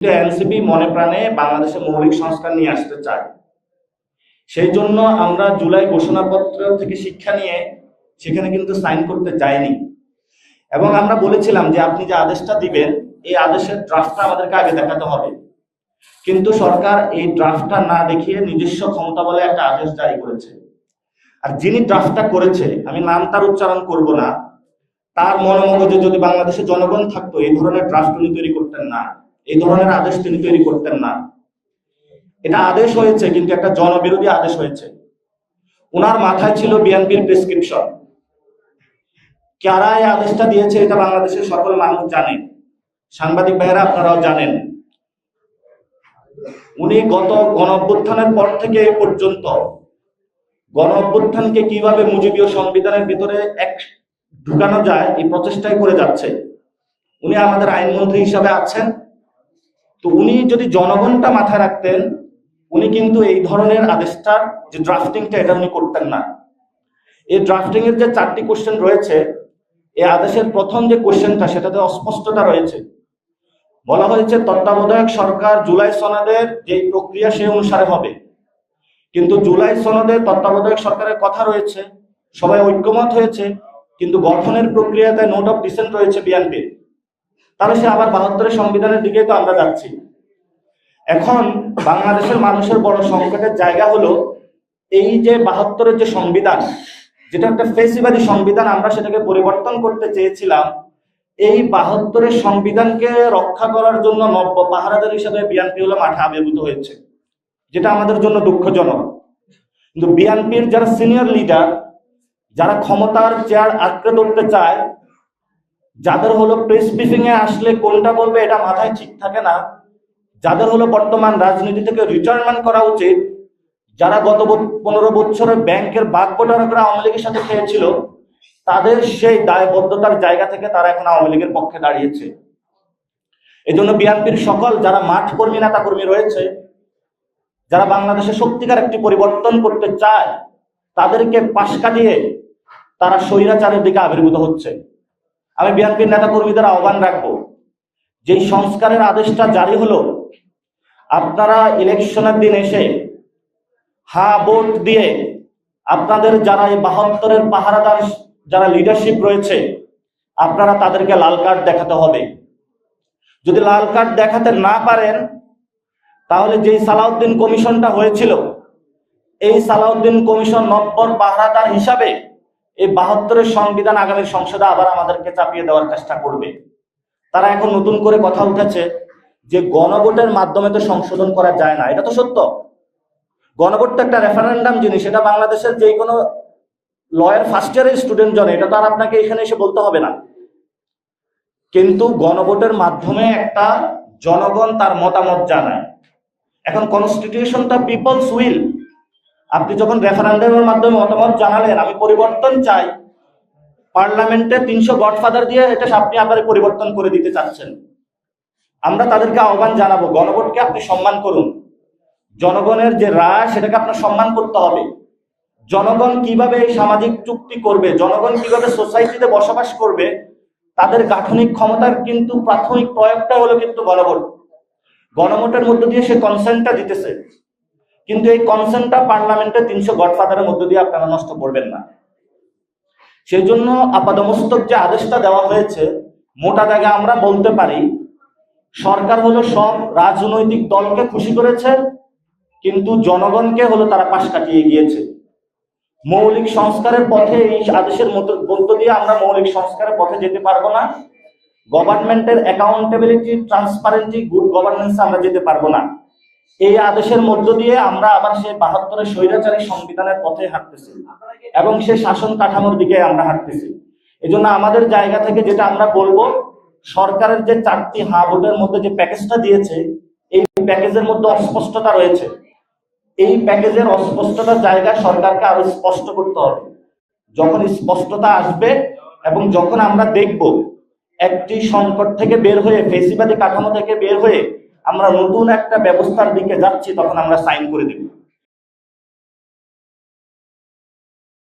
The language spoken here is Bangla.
এনসিপি মনে প্রাণে বাংলাদেশে মৌলিক সংস্কার নিয়ে আসতে চায়। সেই জন্য আমরা জুলাই ঘোষণাপত্র থেকে শিক্ষা নিয়ে সেখানে কিন্তু সাইন করতে যাইনি এবং আমরা বলেছিলাম যে আপনি যে আদেশটা দিবেন, এই আদেশের ড্রাফটটা আমাদেরকে আগে দেখাতে হবে। কিন্তু সরকার এই ড্রাফটটা না দেখিয়ে নিজস্ব ক্ষমতা বলে একটা আদেশ জারি করেছে। আর যিনি ড্রাফটটা করেছে, আমি নাম তার উচ্চারণ করব না। তার মনোমগজে যদি বাংলাদেশের জনগণ থাকতো, এই ধরনের ড্রাফট উনি তৈরি করতেন না। এই ধরনের আদেশ তিনি তৈরি করতেন না। এটা আদেশ হয়েছে, কিন্তু একটা জনবিরোধী আদেশ হয়েছে। ওনার মাথায় ছিল বিএনপির প্রেসক্রিপশন। কারা এই আদেশটা দিয়েছে, এটা বাংলাদেশের সকল মানুষ জানে। সাংবাদিক ভাইয়েরা আপনারাও জানেন। উনি গত গণ অভ্যুত্থানের পর থেকে এ পর্যন্ত গণ অভ্যুত্থানকে কীভাবে মুজিবীয় সংবিধানের ভিতরে এক ঢুকানো যায়, এই প্রচেষ্টাই করে যাচ্ছে। উনি আমাদের আইনমন্ত্রী হিসাবে আছেন। তো উনি যদি জনগণটা মাথায় রাখতেন, উনি কিন্তু এই ধরনের আদেশটার যে ড্রাফটিংটা এটা উনি করতেন না। এই ড্রাফটিং এর যে চারটি কোশ্চেন রয়েছে, এই আদেশের প্রথম যে কোশ্চেনটা সেটাতে অস্পষ্টতা রয়েছে। বলা হয়েছে, তত্ত্বাবধায়ক সরকার জুলাই সনদের যে প্রক্রিয়া সে অনুসারে হবে। কিন্তু জুলাই সনদে তত্ত্বাবধায়ক সরকারের কথা রয়েছে, সবাই ঐক্যমত হয়েছে, কিন্তু গঠনের প্রক্রিয়াতে নোট অফ ডিসেন্ট রয়েছে বিএনপির তাহলে সে আবার বাহাত্তরের সংবিধানের দিকেই তো আমরা যাচ্ছি। এখন বাংলাদেশের মানুষের বড় সংকটের জায়গা হলো এই যে বাহাত্তরের যে সংবিধান, যেটা একটা ফেসিবাদী সংবিধান, আমরা সেটাকে পরিবর্তন করতে চেয়েছিলাম, এই বাহাত্তরের সংবিধানকে রক্ষা করার জন্য নব্য পাহারাদার হিসাবে বিএনপি হলো মাঠে আবির্ভূত হয়েছে, যেটা আমাদের জন্য দুঃখজনক। কিন্তু বিএনপির যারা সিনিয়র লিডার যারা ক্ষমতার চেয়ার আঁকড়ে ধরতে চায় যাদের হলো প্রেস ব্রিফিং এ আসলে কোনটা বলবে এটা মাথায় ঠিক থাকে না। যাদের হলো বর্তমান রাজনীতি থেকে রিটায়ারমেন্ট করা উচিত, যারা গত পনেরো বছরের ব্যাংকের বাঘ করে আওয়ামী লীগের সাথে খেয়েছিল, তাদের সেই দায়বদ্ধতার জায়গা থেকে তারা এখন আওয়ামী লীগের পক্ষে দাঁড়িয়েছে। এই জন্য বিএনপির সকল যারা মাঠ কর্মী, নেতা কর্মী রয়েছে, যারা বাংলাদেশে সত্যিকার একটি পরিবর্তন করতে চায়, তাদেরকে পাশ কাটিয়ে তারা স্বৈরাচারের দিকে আবির্ভূত হচ্ছে। আমি বিএনপির নেতা কর্মীদের আহ্বান রাখব। যেই সংস্কারের আদেশটা জারি হলো, আপনারা ইলেকশনের দিন এসে হা ভোট দিয়ে আপনাদের যারা এই বাহাত্তরের পাহারাদার, যারা লিডারশিপ রয়েছে, আপনারা তাদেরকে লাল কার্ড দেখাতে হবে। যদি লাল কার্ড দেখাতে না পারেন, তাহলে যেই সালাউদ্দিন কমিশনটা হয়েছিল, এই সালাউদ্দিন কমিশন নব্বর পাহারাদার হিসাবে এই বাহাত্তরের সংবিধান আগামী সংসদে আবার আমাদেরকে চাপিয়ে দেওয়ার চেষ্টা করবে। তারা এখন নতুন করে কথা উঠেছে যে গণভোটের মাধ্যমে তো সংশোধন করা যায় না, এটা তো সত্য। গণভোট তো একটা রেফারেন্ডাম জিনিস এটা বাংলাদেশের যে কোনো লয়ার ফার্স্ট ইয়ারের স্টুডেন্ট জনে, এটা তো আর আপনাকে এখানে এসে বলতে হবে না। কিন্তু গণভোটের মাধ্যমে একটা জনগণ তার মতামত জানায়। এখন কনস্টিটিউশনটা পিপলস উইল আপনি যখন রেফারেন্ডামের মাধ্যমে মতামত জানালেন, আমি পরিবর্তন চাই। পার্লামেন্টে তিনশো গডফাদার দিয়ে এটা আপনি আবার পরিবর্তন করে দিতে চাচ্ছেন। আমরা তাদেরকে আহ্বান জানাব গণভোটকে আপনি সম্মান করুন। জনগণের যে রায়, সেটাকে আপনার সম্মান করতে হবে। জনগণ কীভাবে এই সামাজিক চুক্তি করবে, জনগণ কীভাবে সোসাইটিতে বসবাস করবে, তাদের গাঠনিক ক্ষমতার কিন্তু প্রাথমিক প্রয়োগটা হলো কিন্তু গণভোট। গণভোটের মধ্য দিয়ে সে কনসেন্টটা দিতেছে। কিন্তু এই কনসেন্টটা পার্লামেন্টে তিনশো গডফাদারের মধ্য দিয়ে আপনারা নষ্ট করবেন না। সেই জন্য আপাদমস্তক যে আদেশটা দেওয়া হয়েছে, মোটা দাগে আমরা বলতে পারি, সরকার হলো সব রাজনৈতিক দলকে খুশি করেছে, কিন্তু জনগণকে হলো তারা পাশ কাটিয়ে গিয়েছে। মৌলিক সংস্কারের পথে এই আদেশের মতো মধ্য দিয়ে আমরা মৌলিক সংস্কারের পথে যেতে পারব না। গভর্নমেন্টের অ্যাকাউন্টেবিলিটি ট্রান্সপারেন্সি গুড গভর্নেন্স আমরা যেতে পারব না। এই আদেশের মধ্য দিয়ে আমরা আবার সেই বাহাত্তরের স্বৈরাচারী সংবিধানের পথে হাঁটতেছি এবং সেই শাসন কাঠামোর দিকে আমরা হাঁটতেছি। এই জন্য আমাদের জায়গা থেকে যেটা আমরা বলব, সরকারের যে চারটি হা ভোটের মধ্যে যে প্যাকেজটা দিয়েছে, এই প্যাকেজের মধ্যে অস্পষ্টতা রয়েছে। এই প্যাকেজের অস্পষ্টতার জায়গা সরকারকে আরও স্পষ্ট করতে হবে। যখন স্পষ্টতা আসবে এবং যখন আমরা দেখব, একটি সংকট থেকে বের হয়ে, ফেসিবাদী কাঠামো থেকে বের হয়ে আমরা নতুন একটা ব্যবস্থার দিকে যাচ্ছি তখন আমরা সাইন করে দেব।